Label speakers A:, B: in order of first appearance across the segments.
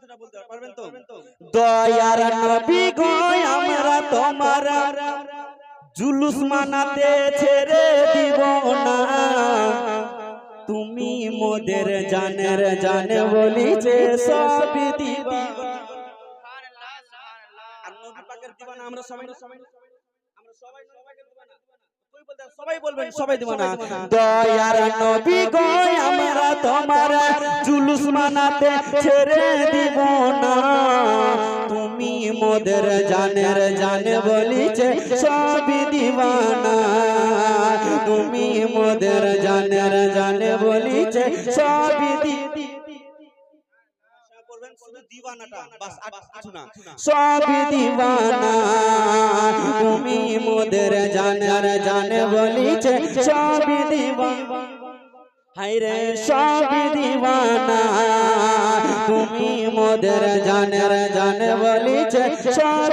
A: কথাটা বলতে পারবেন তো?
B: দয়ার নবী গো আমরা তোমার জুলুস মানাতে ছেড়ে দিব না। তুমি মোদের জানের জানে বলিছে সব দিবা।
A: আমরা সবাই আমরা সবাই সবাইকে বলতে সবাই বলবেন সবাই দিবানা
B: দয়ার নবী গো আমরা তোমার জুলুস মানাতে ছেড়ে দিব না। তুমি মোদের জানের জানে বলিছে সব দিবানা। তুমি মোদের জানের জানে বলিছে সব দি
A: করবেন শুধু দিবানাটা বাস আর কিছু না
B: সব দিবানা তুমি মোদের জানার জানে বলিছে সব দিবানা হাইরে সব দিবানা তুমি মোদের জানের জানে বলিছে সব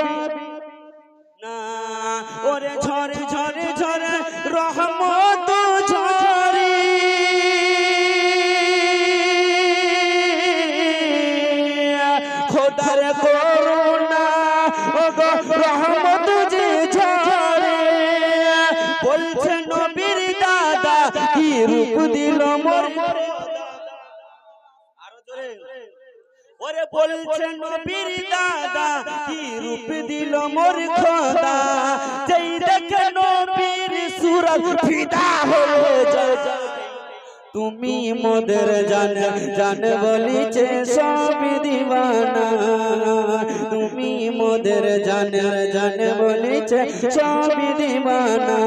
B: খোদার করুণা। ও গো রহমত যে ঝরে, বলছে নবীর দাদা, কি রূপ দিল মোর
A: আরও জোরে।
B: ওরে বলছে নবীর দাদা, কি রূপ দিল মোর খোদা। যেই দেখে নবীর সুরত ফিদা হয়ে যায় তুমি মোদের জান জান বলিছে সব দিবানা। তুমি মোদের জান জান বলিছে সব দিবানা।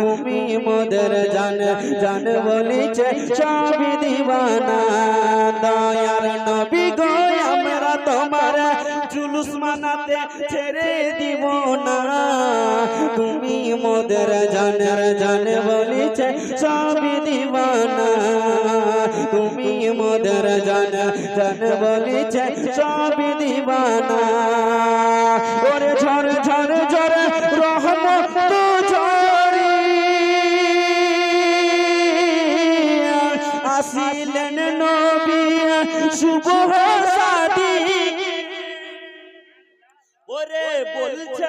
B: তুমি মোদের জান জান বলিছে সব দিবানা। দয়ার নবী গো আমরা তোমার জুলুস মানাতে ছেড়ে দিব না। তুমি মোদের জানের জান বলিছে সব দিবানা। তুমি মোদের জান জান বলিছে সব দিবানা। ওরে ঝর ঝর ঝর রহমত ঝরি আসিলেন নবী, শুভ সাদী। ওরে বলছে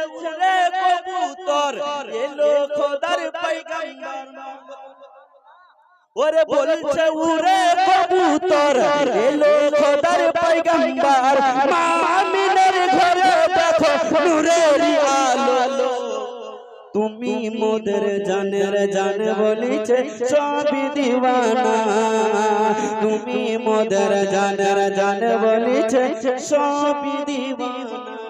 B: উরে কবুতর এলো খোদার পয়গম্বর। ওরে বলছে উরে কবুতর, এলো খোদার পয়গম্বর। মা আমিনের ঘরে দেখো নূরের আলো। তুমি মোদের জানের জান বলিছে, সবই দিওয়ানা তুমি মোদের জানের জান বলিছে, সবই দিওয়ানা